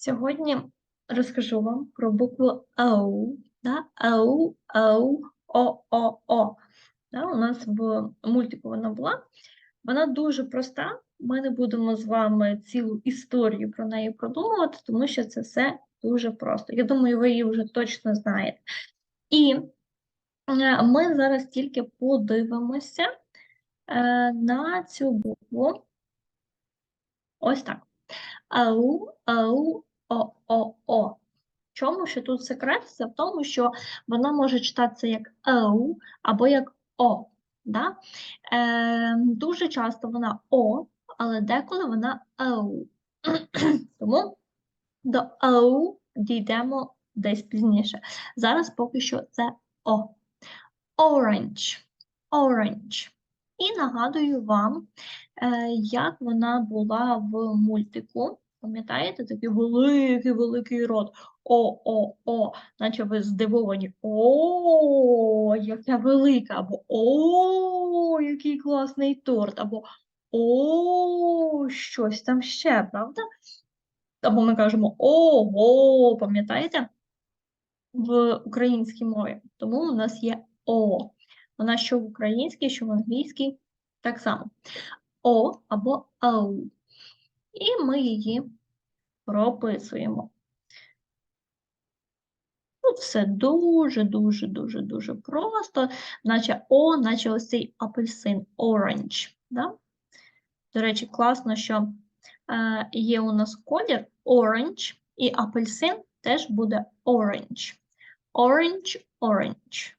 Сьогодні розкажу вам про букву О, да? О, О, О, О, О. Да? У нас в мультику вона була. Вона дуже проста. Ми не будемо з вами цілу історію про неї продумувати, тому що це все дуже просто. Я думаю, ви її вже точно знаєте. І е, ми зараз тільки подивимося е, на цю букву. Ось так. Ау, ау, о, о, о. Чому ще тут секрет? Це в тому, що вона може читатися як ау або як о. Да? Е, Дуже часто вона о, але деколи вона ау. Тому до ау дійдемо десь пізніше. Зараз поки що це о. Orange. Orange. І нагадую вам, е, як вона була в мультику. Пам'ятаєте, такий великий великий рот. О-о-о, наче ви здивовані. О, яка велика, або о, який класний торт, або о, щось там ще, правда? Або ми кажемо ого, пам'ятаєте? В українській мові. Тому у нас є О. Вона що в українській, що в англійській, так само. О або ау. І ми її прописуємо. Тут все дуже-дуже дуже дуже просто, наче О, наче ось цей апельсин orange. Да? До речі, класно, що е, є у нас колір orange, і апельсин теж буде orange. Orange, orange.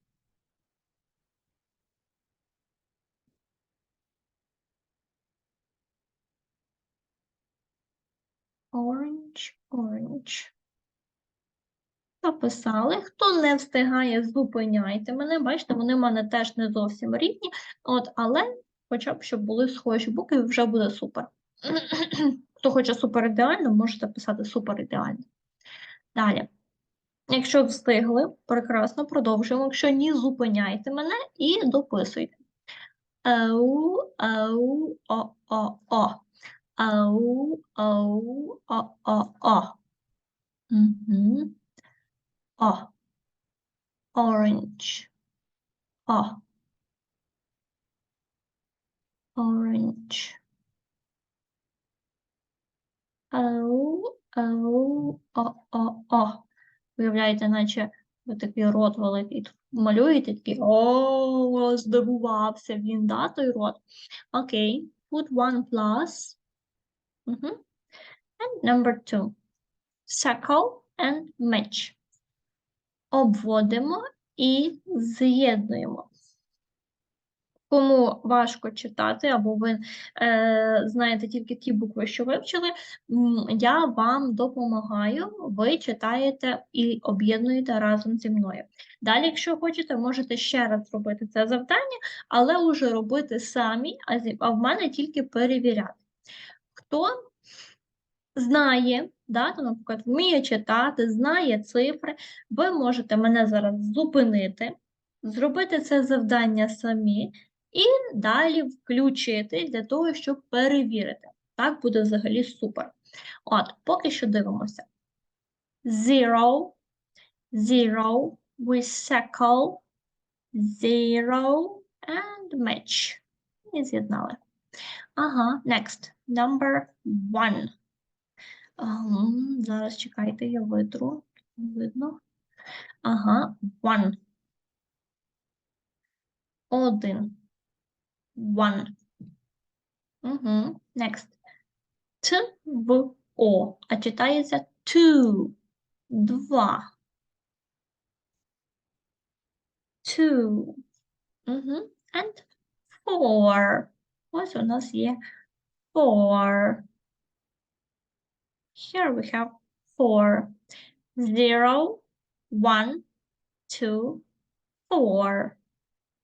Orange, orange. Написали. Хто не встигає, зупиняйте мене. Бачите, вони в мене теж не зовсім рівні, от, але хоча б щоб були схожі букви, вже буде супер. Хто хоче супер ідеально, можете писати супер ідеально. Далі. Якщо встигли, прекрасно продовжуємо. Якщо ні, зупиняйте мене і дописуйте. Ау, ау, о, о, о. Ау, ау, о, о, о. Угу. О. Orange. О. Orange. Ау, ау, о, о, о. Уявляєте, наче ви такий рот великий малюєте, такий о, здивувався він, да, той рот. Окей, put one plus. Угу. And number two. Circle and match. Обводимо і з'єднуємо. Кому важко читати, або ви е, знаєте тільки ті букви, що вивчили, я вам допомагаю, ви читаєте і об'єднуєте разом зі мною. Далі, якщо хочете, можете ще раз зробити це завдання, але вже робити самі, а в мене тільки перевіряти. Хто знає, да, то, наприклад, вміє читати, знає цифри, ви можете мене зараз зупинити, зробити це завдання самі і далі включити для того, щоб перевірити. Так буде взагалі супер. От, поки що дивимося. Zero, zero, we circle, zero and match. І з'єднали. Ага, next. Number one. Um, зараз чекайте, я витру. Видно. Ага, one. Один. One. Угу. Next. Т в О. А читається two. Два. Two. Угу. And four. Ось у нас є four. Here we have four. Zero, one, two, four.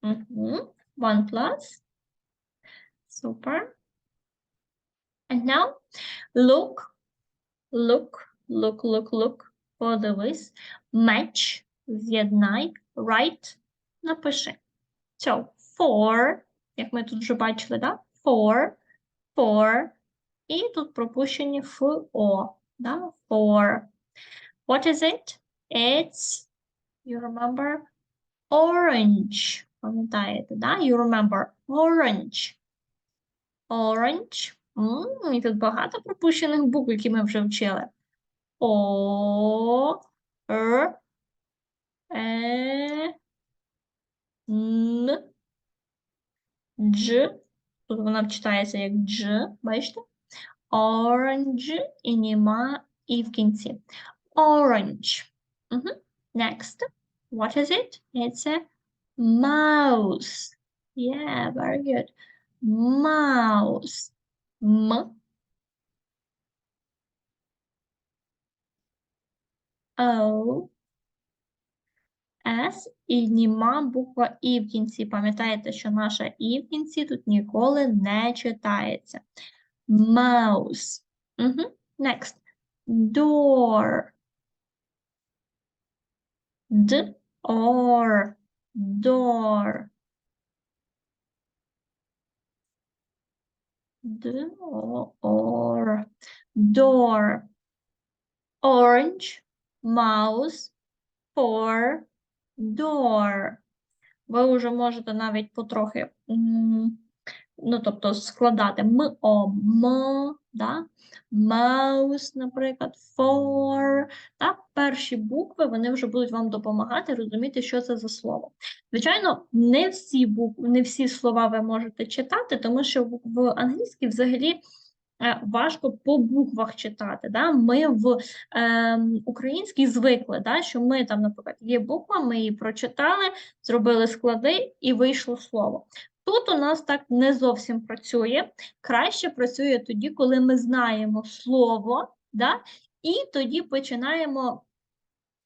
Mm -hmm. One plus. Super. And now look, look, look, look, look. Подивись. Match. З'єднай. Write. Напиши. So, four. Як ми тут вже бачили, да? Four. Four. І тут пропущені ФО. Да? Four. What is it? It's, you remember? Orange. Пам'ятаєте, да? You remember. Orange. Orange. М, І тут багато пропущених букв, які ми вже вчили. О, Р, Е, Н, Дж. Тут вона читається як Дж, бачите? Orange і нема і в кінці. Orange. Мгм. Next. What is it? It's a mouse. Yeah, very good. Mouse. M. O. S і німа буква І в кінці. Пам'ятаєте, що наша І в кінці тут ніколи не читається. Mouse. Угу. Next. Door. D or door. D or door. Orange, mouse, for, door. Ви вже можете навіть потрохи, ну, тобто складати м, о, м, да? mouse, наприклад, for. Так, перші букви вони вже будуть вам допомагати розуміти, що це за слово. Звичайно, не всі букви, не всі слова ви можете читати, тому що в, англійській взагалі важко по буквах читати. Да? Ми в е, українській звикли, да? що ми там, наприклад, є буква, ми її прочитали, зробили склади і вийшло слово. Тут у нас так не зовсім працює. Краще працює тоді, коли ми знаємо слово, да? і тоді починаємо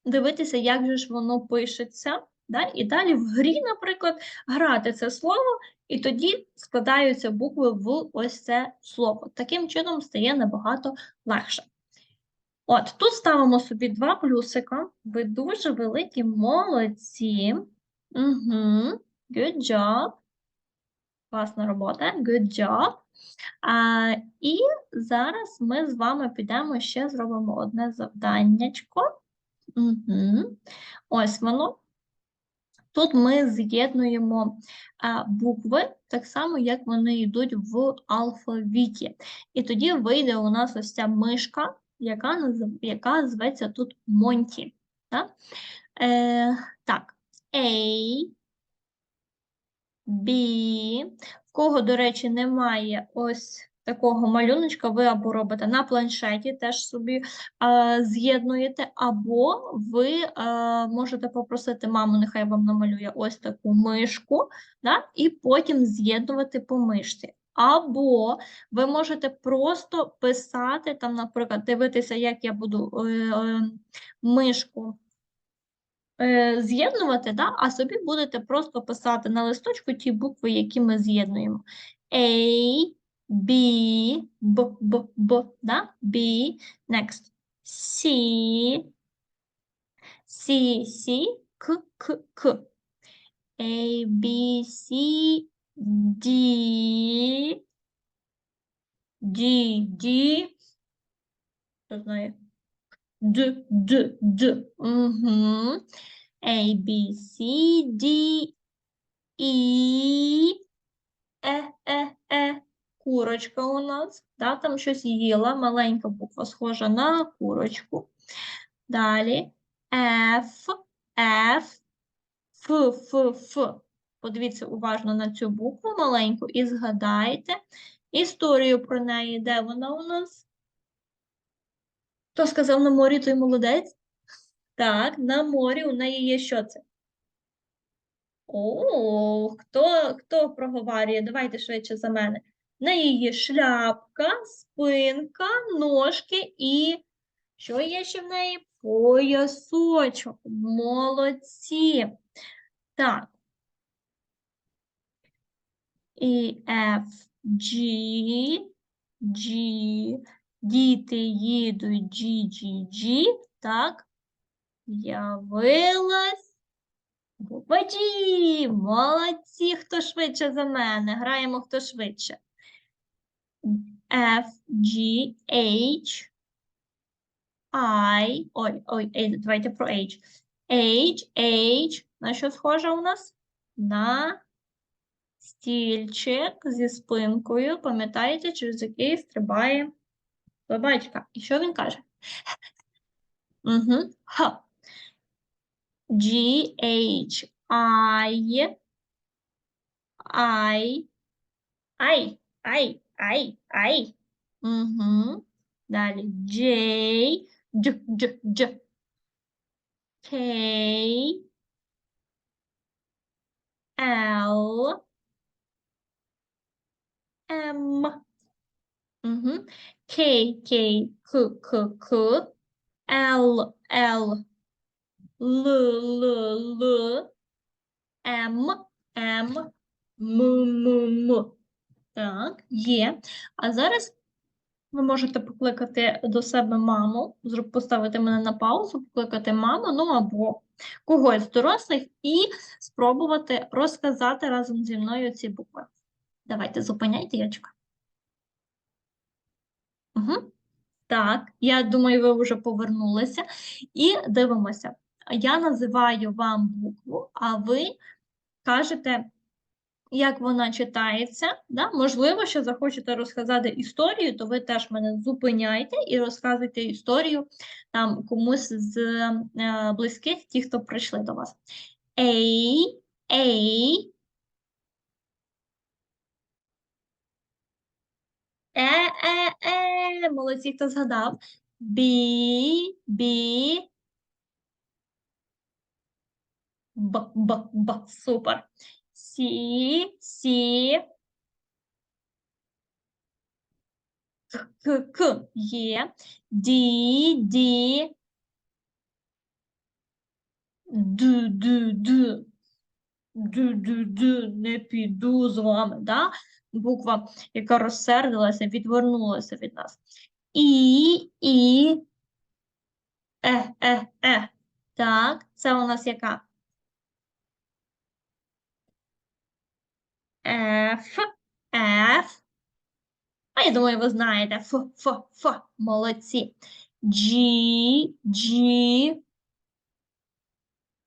дивитися, як же ж воно пишеться. Да? І далі в грі, наприклад, грати це слово, і тоді складаються букви в ось це слово. Таким чином стає набагато легше. От, тут ставимо собі два плюсика. Ви дуже великі молодці. Угу. Good job. Класна робота. Good job. А, і зараз ми з вами підемо ще зробимо одне завданнячко. Угу. Ось воно. Тут ми з'єднуємо букви так само, як вони йдуть в алфавіті. І тоді вийде у нас ось ця мишка, яка, назив- яка зветься тут Монті. Так, е, так. A, B. В кого, до речі, немає ось такого малюночка, ви або робите на планшеті, теж собі е, з'єднуєте, або ви е, можете попросити маму, нехай вам намалює ось таку мишку, да, і потім з'єднувати по мишці. Або ви можете просто писати, там, наприклад, дивитися, як я буду е, е, мишку е, з'єднувати, да? а собі будете просто писати на листочку ті букви, які ми з'єднуємо. A, B, B, B, B, да? B, next. C, C, C, K, K, K. A, B, C, D, D, D. Хто знає? Д, Д, Д. Угу. A, B, C, D, E, Е, Е, Е. Курочка у нас. Да, там щось їла, маленька буква схожа на курочку. Далі F, F, Ф, Ф, Ф. Подивіться уважно на цю букву маленьку і згадайте історію про неї. Де вона у нас? Хто сказав на морі, той молодець? Так, на морі у неї є що це? О, хто, хто проговорює? Давайте швидше за мене. Неї є шляпка, спинка, ножки і що є ще в неї? Поясочок. Молодці. Так. І F, G, G. Діти їдуть G, G, G. Так. Явилась. Бубаджі! Молодці, хто швидше за мене. Граємо хто швидше. F, G, H. I, ой, ой, давайте про H. H, H, на що схожа у нас? На стільчик зі спинкою, пам'ятаєте, через який стрибає собачка. І що він каже? G, H, I, I, I, I, I, I. Угу. Далі J, J, J, J. K, L, M. Угу. K, K, К, К, К. L, L, Л, Л, Л. М, М, М, М, М. Так, є. А зараз ви можете покликати до себе маму, поставити мене на паузу, покликати маму, ну або когось з дорослих, і спробувати розказати разом зі мною ці букви. Давайте зупиняйте, я чекаю. Угу. Так, я думаю, ви вже повернулися. І дивимося. Я називаю вам букву, а ви кажете, як вона читається. Да? Можливо, що захочете розказати історію, то ви теж мене зупиняйте і розказуйте історію там комусь з е, близьких, ті, хто прийшли до вас. Ей, ей. Е, е, е, молодці, хто згадав. Бі, бі. Б, б, б, супер. Сі, сі. К, к, є. Ді, ді. Д, д, д. Д, д, д, не піду з вами, да? Буква, яка розсердилася, відвернулася від нас. І, і, е, е, е. Так, це у нас яка? Ф, Ф. А я думаю, ви знаєте. Ф, Ф, Ф. Молодці. G, G.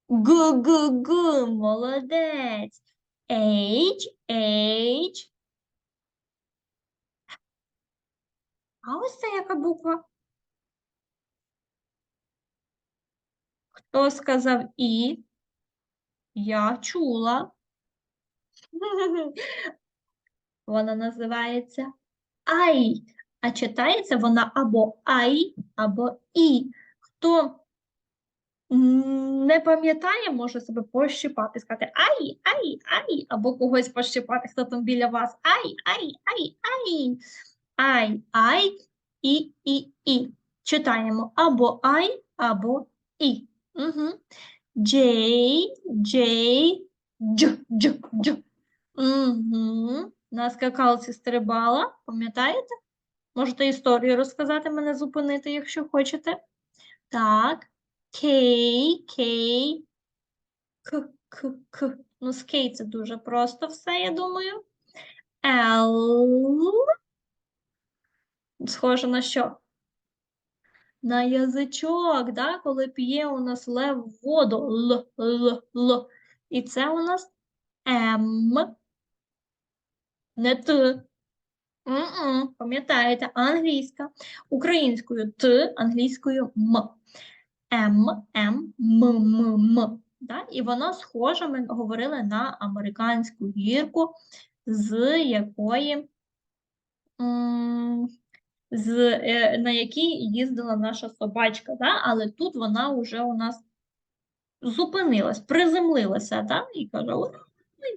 Г, Г, Г. Молодець. H, H. А ось це яка буква? Хто сказав І? Я чула. Вона називається Ай. А читається вона або Ай, або І. Хто не пам'ятає, може себе пощипати, сказати Ай, ай, ай, або когось пощипати, хто там біля вас. Ай, ай, ай, ай. Ай, ай, і, і, і. Читаємо або Ай, або І. Угу. Джей, Джей, Дж, Дж, Дж. Угу. На скакалці стрибала, пам'ятаєте? Можете історію розказати, мене зупинити, якщо хочете. Так. Кей, кей, к, к, к. Ну, з кей це дуже просто все, я думаю. Л. Схоже на що? На язичок, да? коли п'є у нас лев воду. Л, л, л. І це у нас М. Не Т. Пам'ятаєте, англійська. Українською Т, англійською М. М, М, М, М, М. Да? І воно схоже, ми говорили на американську гірку, з якої з, е, на якій їздила наша собачка, да? але тут вона вже у нас зупинилась, приземлилася, да? і каже: «О,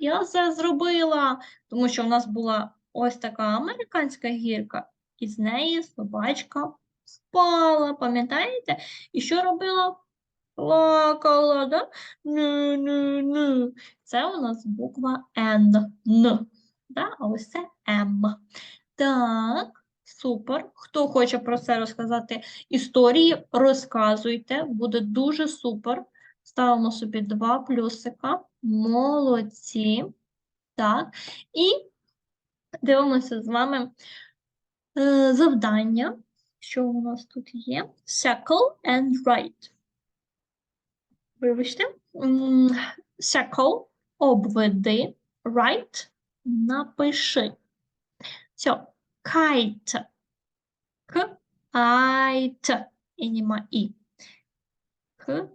я це зробила, тому що у нас була ось така американська гірка, і з неї собачка впала, пам'ятаєте? І що робила? Плакала, да? Ну, ну, ну. Це у нас буква Н. Н. Да? А ось це М. Так, супер. Хто хоче про це розказати історії, розказуйте, буде дуже супер. Ставимо собі два плюсика. Молодці. Так. І дивимося з вами е, завдання. Що у нас тут є? Circle and write. Вибачте. Circle – обведи, write – напиши. Все. Kite. Т. І нема і. К,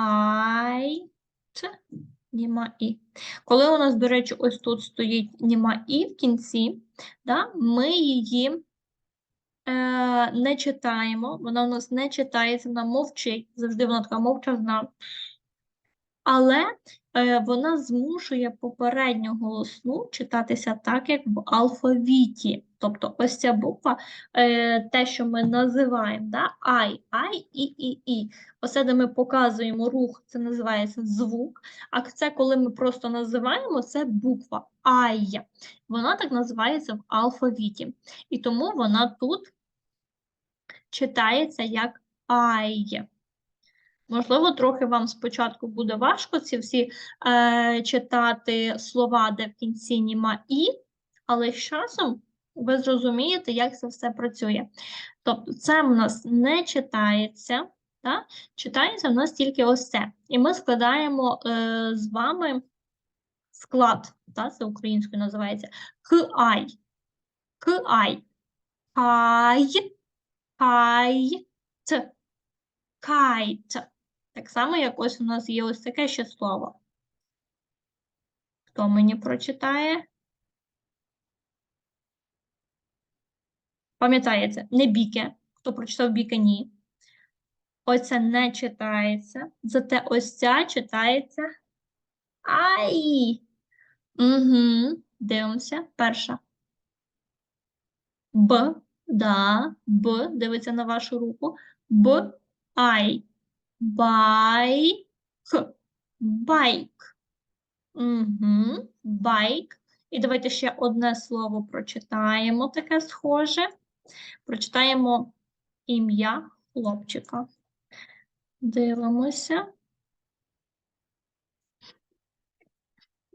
ай, т. Нема і. Коли у нас, до речі, ось тут стоїть нема і в кінці, да, ми її е, не читаємо, вона у нас не читається, вона мовчить, завжди вона така мовчазна. Але е, вона змушує попередню голосну читатися так, як в алфавіті. Тобто ось ця буква, е, те, що ми називаємо, да? ай, ай, і, і, і. Оце, де ми показуємо рух, це називається звук. А це, коли ми просто називаємо, це буква ай. Вона так називається в алфавіті. І тому вона тут читається як ай. Можливо, трохи вам спочатку буде важко ці всі е, читати слова, де в кінці німа і, але з часом ви зрозумієте, як це все працює. Тобто, це в нас не читається, та? читається в нас тільки ось це. І ми складаємо е, з вами склад, та? це українською називається К-ай. К-ай. Кай. Кай. Т. Кайт. Так само, як ось у нас є ось таке ще слово. Хто мені прочитає? Пам'ятаєте, не біке. Хто прочитав біке, ні. Оце не читається. Зате ось ця читається. Ай! Угу. Дивимося. Перша. Б. Да. Б. Дивиться на вашу руку. Б. Ай. Байк. Байк. Угу. Байк. І давайте ще одне слово прочитаємо таке схоже. Прочитаємо ім'я хлопчика. Дивимося.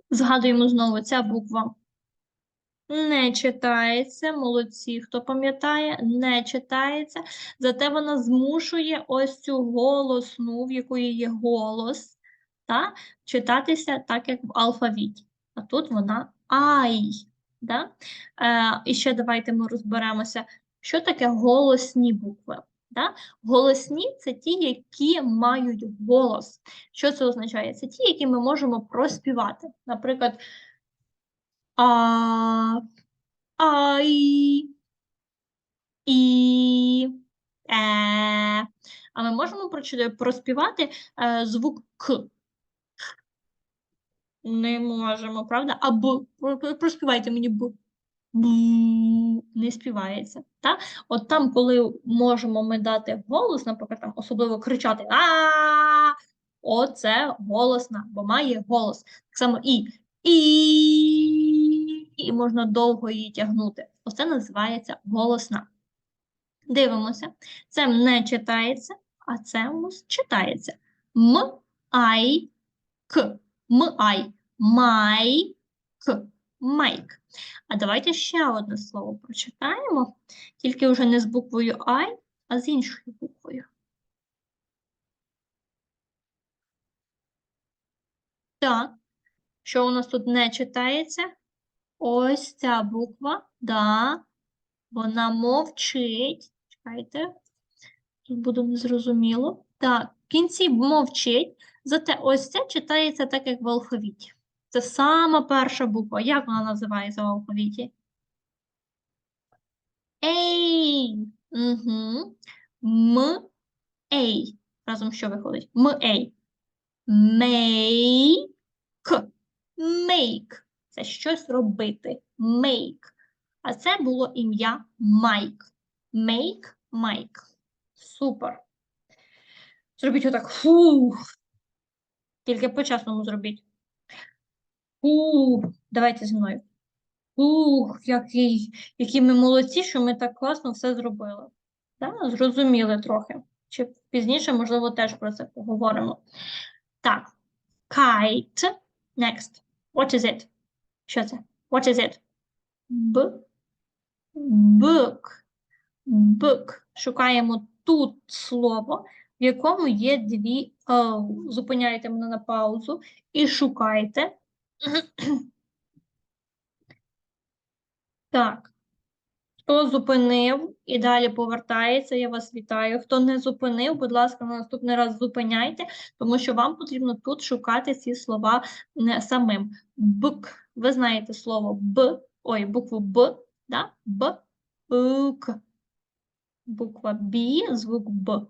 Згадуємо знову ця буква не читається, молодці, хто пам'ятає, не читається, зате вона змушує ось цю голосну, в якої є голос, та, читатися так, як в алфавіті. А тут вона ай. Да? Е, І ще давайте ми розберемося, що таке голосні букви. Да? Голосні це ті, які мають голос. Що це означає? Це ті, які ми можемо проспівати. Наприклад, а, ай, і, е. А ми можемо проспівати е, звук К. Не можемо, правда? А Б. Проспівайте мені Б. Не співається. Так? От там, коли можемо ми дати голос, наприклад, там особливо кричати а Оце голосна, бо має голос. Так само і. І і можна довго її тягнути. Оце називається голосна. Дивимося. Це не читається, а це у нас читається. М, ай, к. М, ай, май, к. Майк. А давайте ще одне слово прочитаємо, тільки вже не з буквою Ай, а з іншою буквою. Так, що у нас тут не читається? Ось ця буква, да, вона мовчить. Чекайте, тут буде незрозуміло. Так, в кінці мовчить, зате ось це читається так, як в алфавіті. Це сама перша буква. Як вона називається в алфавіті? Ей. Угу. М. Ей. Разом що виходить? М. Ей. Мейк. Make. Це щось робити. Make. А це було ім'я Майк. Make Майк. Супер. Зробіть отак. Фух. Тільки по-чесному зробіть. Фух. Давайте зі мною. Ух, який, які ми молодці, що ми так класно все зробили. Так? Зрозуміли трохи. Чи пізніше, можливо, теж про це поговоримо. Так, kite. Next. What is it? Що це? What is it? Б. Book. Book. Шукаємо тут слово, в якому є дві «о». Зупиняєте мене на паузу і шукайте. Так. Хто зупинив і далі повертається, я вас вітаю. Хто не зупинив, будь ласка, на наступний раз зупиняйте, тому що вам потрібно тут шукати ці слова самим. Бк. Ви знаєте слово Б, ой, букву Б, да? Б, Бк. Буква Б, звук Б.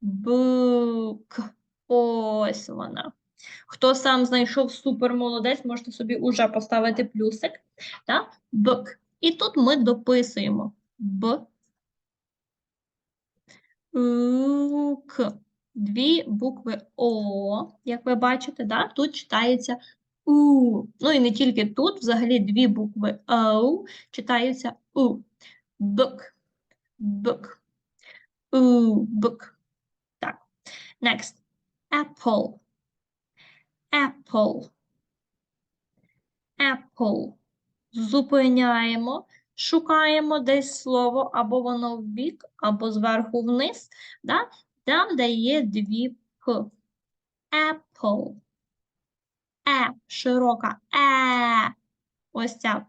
Бк. Ось вона. Хто сам знайшов супер молодець, можете собі уже поставити плюсик. Да? Бк. І тут ми дописуємо Б. Дві букви О, як ви бачите, да? тут читається У. Ну і не тільки тут, взагалі дві букви О читаються У. Бк. Бк. У, бк. Так. Next. Apple. Apple. Apple зупиняємо, шукаємо десь слово, або воно в бік, або зверху вниз, да? там, де є дві П. Apple. Е, широка е. Ось ця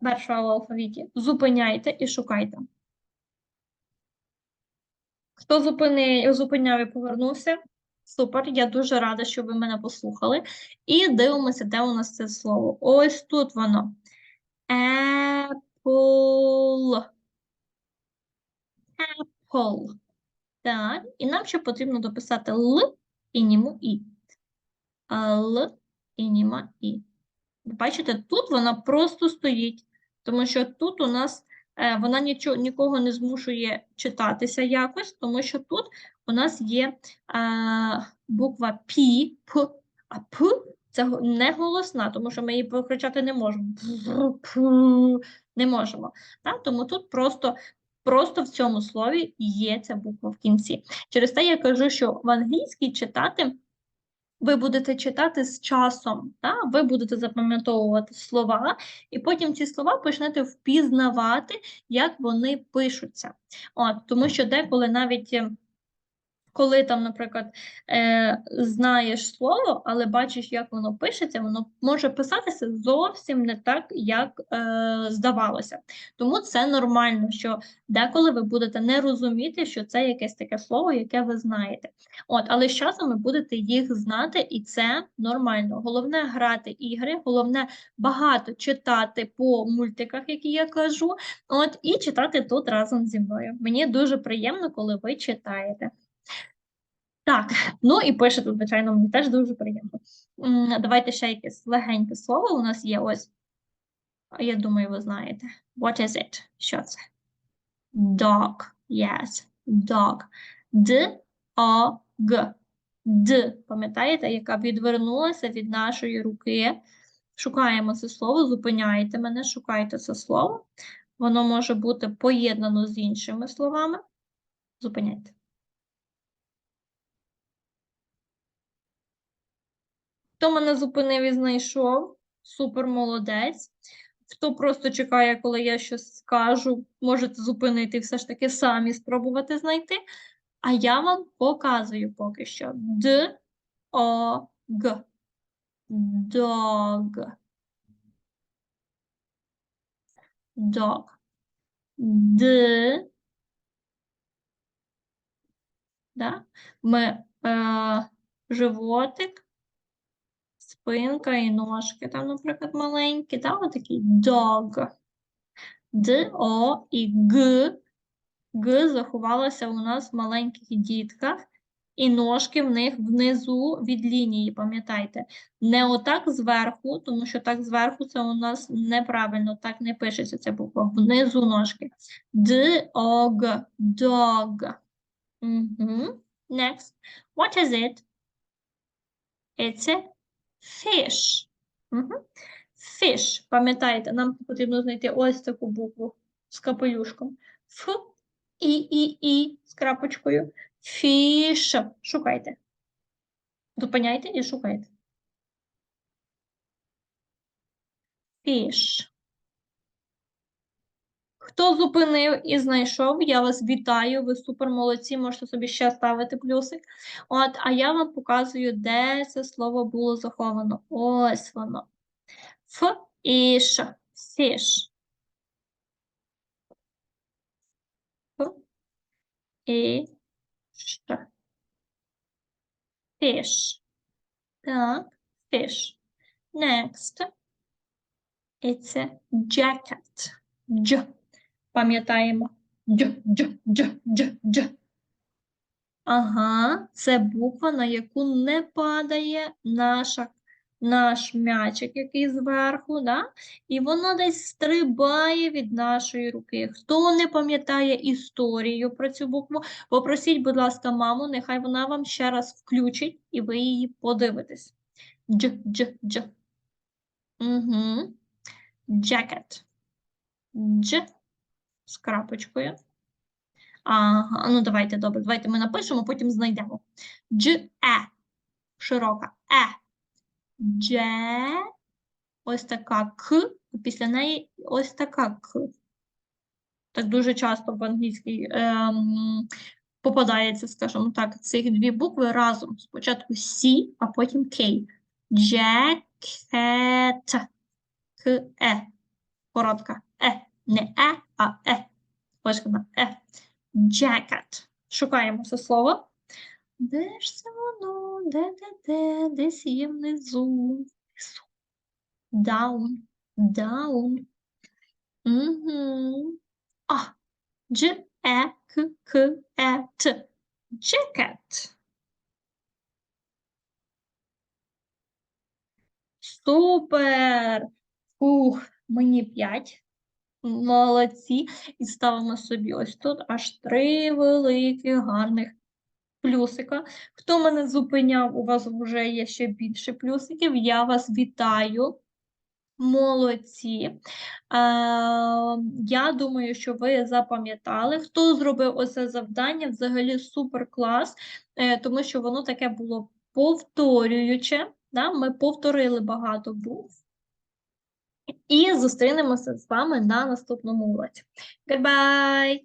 перша в алфавіті. Зупиняйте і шукайте. Хто зупиняв і повернувся? Супер, я дуже рада, що ви мене послухали. І дивимося, де у нас це слово. Ось тут воно. Apple. Apple. Так, і нам ще потрібно дописати Л і німу І. Л і німа І. Бачите, тут вона просто стоїть, тому що тут у нас вона нічого, нікого не змушує читатися якось, тому що тут у нас є а, буква Пі, П, а П це не голосна, тому що ми її прокричати не можемо. Не можемо. Так? Тому тут просто просто в цьому слові є ця буква в кінці. Через те я кажу, що в англійській читати. Ви будете читати з часом, так? ви будете запам'ятовувати слова, і потім ці слова почнете впізнавати, як вони пишуться. От, Тому що деколи навіть коли там, наприклад, е, знаєш слово, але бачиш, як воно пишеться, воно може писатися зовсім не так, як е, здавалося. Тому це нормально, що деколи ви будете не розуміти, що це якесь таке слово, яке ви знаєте. От, Але з часом ви будете їх знати, і це нормально. Головне грати ігри, головне багато читати по мультиках, які я кажу, от, і читати тут разом зі мною. Мені дуже приємно, коли ви читаєте. Так, ну і пишете, звичайно, мені теж дуже приємно. Давайте ще якесь легеньке слово. У нас є ось. Я думаю, ви знаєте. What is it? Що це? Dog. Yes. Dog. Г. Д. Пам'ятаєте, яка відвернулася від нашої руки? Шукаємо це слово, зупиняєте мене, шукайте це слово. Воно може бути поєднано з іншими словами. Зупиняйте. Хто мене зупинив і знайшов, супер молодець. Хто просто чекає, коли я щось скажу, можете зупинити і все ж таки самі спробувати знайти. А я вам показую поки що Д, О, Г. Dog. Dog. Д. Да? Ми е, животик спинка і ножки, там, наприклад, маленькі, да, отакий dog. Д, О і Г. Г заховалося у нас в маленьких дітках, і ножки в них внизу від лінії, пам'ятайте. Не отак зверху, тому що так зверху це у нас неправильно, так не пишеться ця буква. Внизу ножки. Д, О, Г. Угу. Next. What is it? It's a Fish. Угу. Fish. Пам'ятаєте, нам потрібно знайти ось таку букву з капелюшком. Ф, І, І, І з крапочкою. Fish. Шукайте. Зупиняйте і шукайте. Fish. Хто зупинив і знайшов, я вас вітаю, ви супер молодці, можете собі ще ставити плюсик. От, а я вам показую, де це слово було заховано. Ось воно. Фіш. Ф Ш. Fish. Так, fish. Next. It's a jacket. Дж. Пам'ятаємо. Дж, дж, дж, дж, дж. Ага, це буква, на яку не падає наша, наш м'ячик, який зверху, да? і вона десь стрибає від нашої руки. Хто не пам'ятає історію про цю букву, попросіть, будь ласка, маму, нехай вона вам ще раз включить, і ви її подивитесь. Дж, дж, дж. Угу. Jacket. Дж з крапочкою. Ага, ну давайте, добре, давайте ми напишемо, потім знайдемо. Дж, е, широка, е. Дже, ось така к, після неї ось така к. Так дуже часто в англійській ем, попадається, скажімо так, цих дві букви разом. Спочатку Сі, а потім Кей. Джекет. К, е. Коротка. Е. Не е, а е. Ось вона, е. Jacket. Шукаємо це слово. Де ж це воно? Де, де, де? Десь є внизу. Внизу. Down. Down. Угу. А. Дж, е, к, к, е, т. Jacket. Супер! Ух, мені п'ять. Молодці. І ставимо собі ось тут аж три великих гарних плюсика. Хто мене зупиняв, у вас вже є ще більше плюсиків. Я вас вітаю. Молодці. Е, я думаю, що ви запам'ятали. Хто зробив оце завдання? Взагалі супер клас, е, тому що воно таке було повторююче. Да? Ми повторили багато букв. І зустрінемося з вами на наступному уроці. Goodbye!